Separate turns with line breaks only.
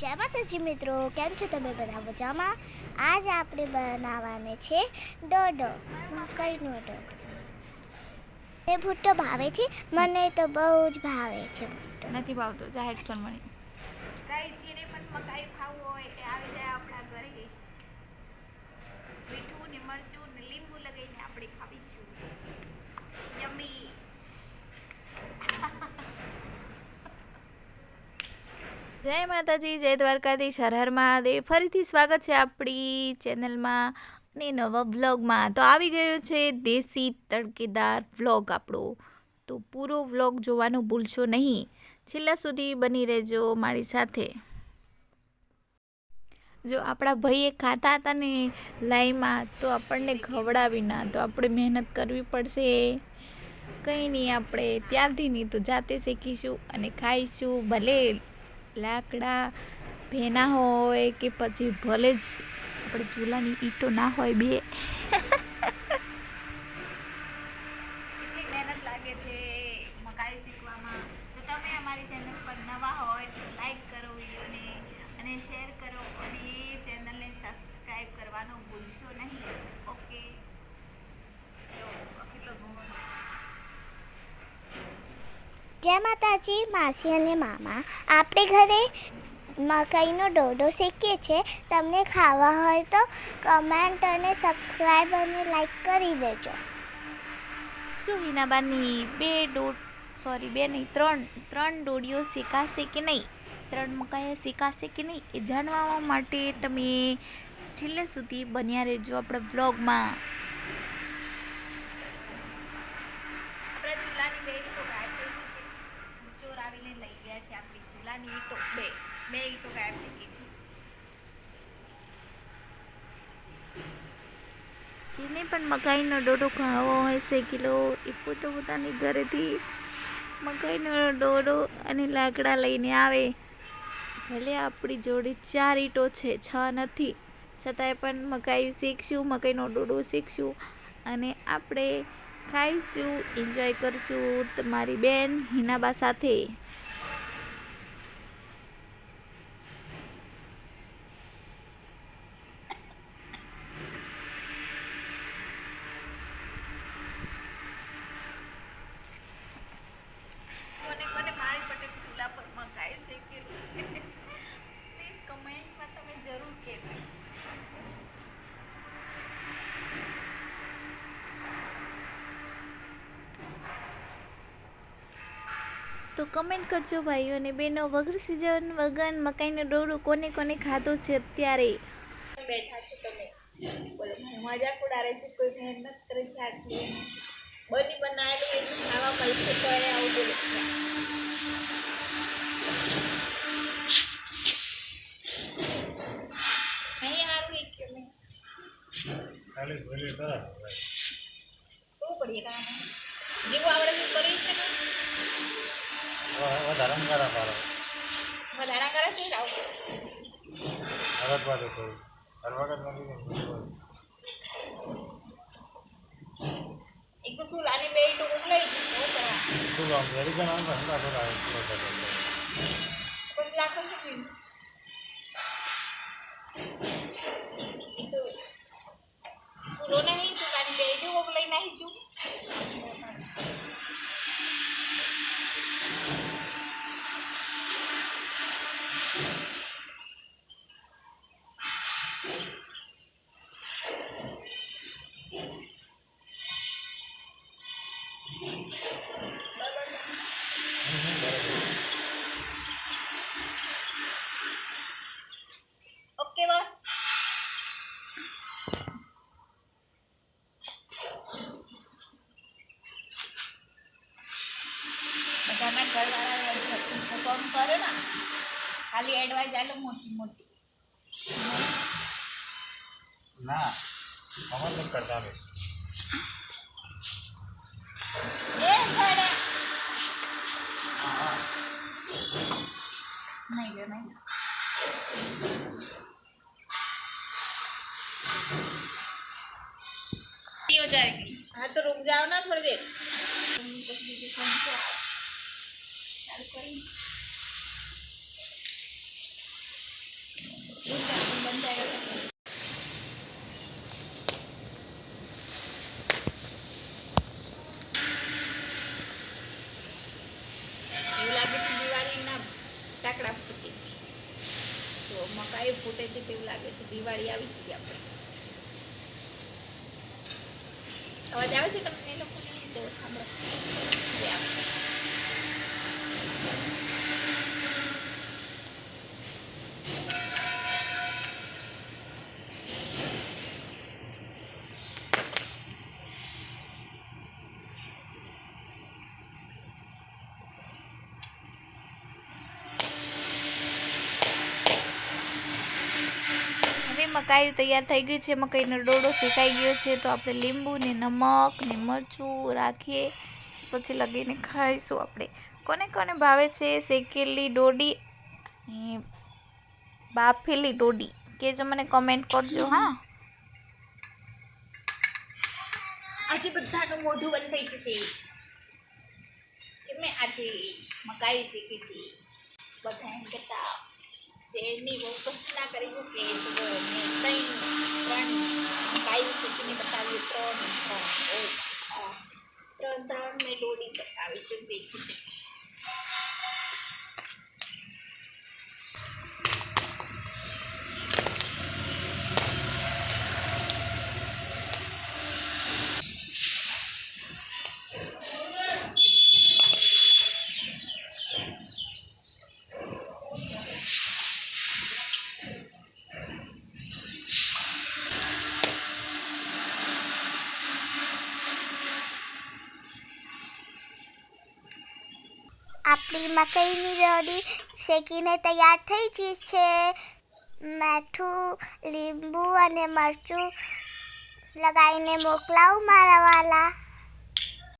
જય માતાજી મિત્રો કેમ છો તમે બધા મજામાં? આજ આપણે બનાવવાને છે ડોડો મકાઈનો ડોડો. એ ભૂટ્ટો ભાવે છે મને તો બહુ જ ભાવે છે ભૂટ્ટો.
નથી ભાવતો જાહેર છોન મને
કઈ જેને પણ મકાઈ ખાવું હોય એ આવી જાય આપણા ઘરે. મીઠું ને મરચું ને લીંબુ લગાવીને આપણે ખાવીશું.
જય માતાજી, જય દ્વારકાધીશ, હર મહાદેવ. ફરીથી સ્વાગત છે આપણી ચેનલમાં અને નવા વ્લોગમાં. તો આવી ગયો છે દેશી તડકેદાર વ્લોગ આપણો. તો પૂરો વ્લોગ જોવાનું ભૂલશો નહીં. છેલ્લા સુધી બની રહેજો મારી સાથે. જો આપણા ભાઈએ ખાતા હતા ને લાઈમાં, તો આપણને ખવડાવી ના, તો આપણે મહેનત કરવી પડશે. કંઈ નહીં, આપણે ત્યારથી નહીં તો જાતે શીખીશું અને ખાઈશું ભલે લાકડા ભેના હોય કે પછી ભલે જ આપણે ચૂલાની ઈંટો ના હોય બે.
શેર કરો અને ચેનલને સબસ્ક્રાઈબ કરવાનું ભૂલશો નહીં. ઓકે.
જય માતાજી, માસી અને મામા. આપણે ઘરે મકાઈનો ડોડો શીખીએ છીએ તમને ખાવા હોય તો કમેન્ટ અને સબસ્ક્રાઈબ અને લાઈક કરી દેજો.
શું હિનાબાની બે ડોડ સોરી બે નહીં, ત્રણ ત્રણ ડોડીઓ શેકાશે કે નહીં? ત્રણ મકાઈઓ શેકાશે કે નહીં? એ જાણવા માટે તમે છેલ્લે સુધી બન્યા રહેજો આપણા બ્લોગમાં
આપણે ચૂલાની બે ઈંટો ગાયબ થઈ ગઈ છે ચોર આવીને લઈ ગયા છે આપણી ચૂલાની ઈંટો બે ઈંટો ગાયબ થઈ ગઈ છે.
જેને પણ મકાઈનો ડોડો ખાવો હોય છે, કિલો એ પોતે પોતાની ઘરેથી મકાઈનો ડોડો અને લાકડા લઈને આવે. ભલે આપણી જોડે ચાર ઈંટો છે, છ નથી. છતાંય પણ મકાઈ શીખશું, મકાઈનો ડોડો શીખશું અને આપણે ખાઈશું, એન્જોય કરશું તમારી બેન હિનાબા સાથે. તો કમેન્ટ કરજો ભાઈઓ અને બહેનો વગર સિઝન વગર મકાઈનો ડોડો કોને કોને ખાધો છે અત્યારે?
બેઠા છો તમે બોલો મજાક ઉડાડે છે કોઈ મહેનત કરે છે આટલી. બની બનાવેલું એટલું ખાવા મળશે તો એ આવું બોલે છે. નહીં હારું કે નહીં
ખાલી ભલે બરાબર
બહુ પડીએ કામ જેવું આવડે કરી છે ને.
વધારે અંગારા પાડો.
વધારા કરે છે? આવું
હરત વાગે થોડું હર વખત નથી
એક તો તું લાની બે તો બહુ કરવા
શું આમ વેરી જણ.
કોઈ લાખો છે ઓકે બસ બધાના ઘરવાળા કામ કરો ને? ખાલી એડવાઇસ આલો મોટી મોટી
ના અમારે તો કરતા નહીં
એ છોડે નહીં લે નહીં हो जाएगी हाँ तो रुक जाओ ना थोड़ी देर મકાઈ તેવું લાગે છે, દિવાળી આવી ગઈ આપણે. અવાજ આવે છે તમને? એ લોકોને સાંભળો.
મકાઈ તૈયાર થઈ ગયું છે મકાઈનો ડોડો શેકાઈ ગયો છે, તો આપણે લીંબુ ને નમક ને મરચું રાખીએ, પછી લગીને ખાઈશું આપણે. કોને કોને ભાવે છે શેકેલી અને બાફેલી ડોડી? કેજો મને કમેન્ટ કરજો, હા.
આજે બધાનું મોઢું બંધ થઈ જશે. કે મેં આજે મકાઈ શીખી છે બધા એમ કહેતા શેરની બહુ કશું ના કરી શકે જુઓ મેં ત્રણ ત્રણ મકાઈ શીખીને બતાવ્યું ત્રણ ત્રણ ત્રણ ત્રણ મેં દોડી બતાવી છે દેખી છે.
આપણી મકાઈની રોડી શેકીને તૈયાર થઈ ગઈ છે. મીઠું, લીંબુ અને મરચું લગાવીને મોકલાવું મારા વાલા.